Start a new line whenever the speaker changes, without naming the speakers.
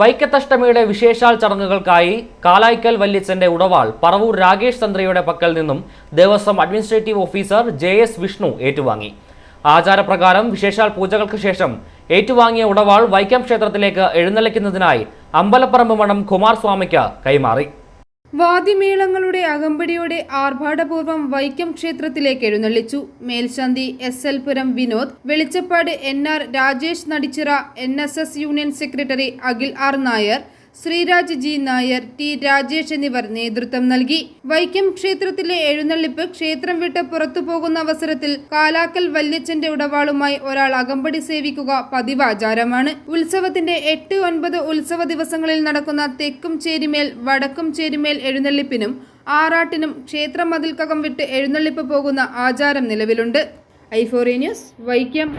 വൈക്കത്തഷ്ടമിയുടെ വിശേഷാൽ ചടങ്ങുകൾക്കായി കാലായ്ക്കൽ വല്യച്ചന്റെ ഉടവാൾ പറവൂർ രാകേഷ് തന്ത്രിയുടെ പക്കൽ നിന്നും Devaswom administrative officer J S Vishnu ഏറ്റുവാങ്ങി. ആചാരപ്രകാരം വിശേഷാൽ പൂജകൾക്ക് ശേഷം ഏറ്റുവാങ്ങിയ ഉടവാൾ വൈക്കം ക്ഷേത്രത്തിലേക്ക് എഴുന്നള്ളിക്കുന്നതിനായി അമ്പലപ്പറമ്പ് മഠം കുമാരസ്വാമിക്ക് കൈമാറി.
വാദ്യമേളങ്ങളുടെ അകമ്പടിയോടെ ആർഭാടപൂർവം വൈക്കം ക്ഷേത്രത്തിലേക്ക് എഴുന്നള്ളിച്ചു. മേൽശാന്തി എസ്. എൽ. പുരം വിനോദ് വെളിച്ചപ്പാട് N. R. Rajesh നടിച്ചിറ N. S. S. Union secretary Akhil R. Nair Sreeraj G Nair T Rajesh എന്നിവർ നേതൃത്വം നൽകി. വൈക്കം ക്ഷേത്രത്തിലെ എഴുന്നള്ളിപ്പ് ക്ഷേത്രം വിട്ട് പുറത്തു പോകുന്ന അവസരത്തിൽ കാലാക്കൽ വല്യച്ചന്റെ ഉടവാളുമായി ഒരാൾ അകമ്പടി സേവിക്കുക പതിവാചാരമാണ്. ഉത്സവത്തിന്റെ എട്ട് ഒൻപത് ഉത്സവ ദിവസങ്ങളിൽ നടക്കുന്ന തെക്കും ചേരിമേൽ വടക്കും ചേരിമേൽ എഴുന്നള്ളിപ്പിനും ആറാട്ടിനും ക്ഷേത്രം മതിൽക്കകം വിട്ട് എഴുന്നള്ളിപ്പ് പോകുന്ന ആചാരം നിലവിലുണ്ട്. ഐഫോറി ന്യൂസ് വൈക്കം.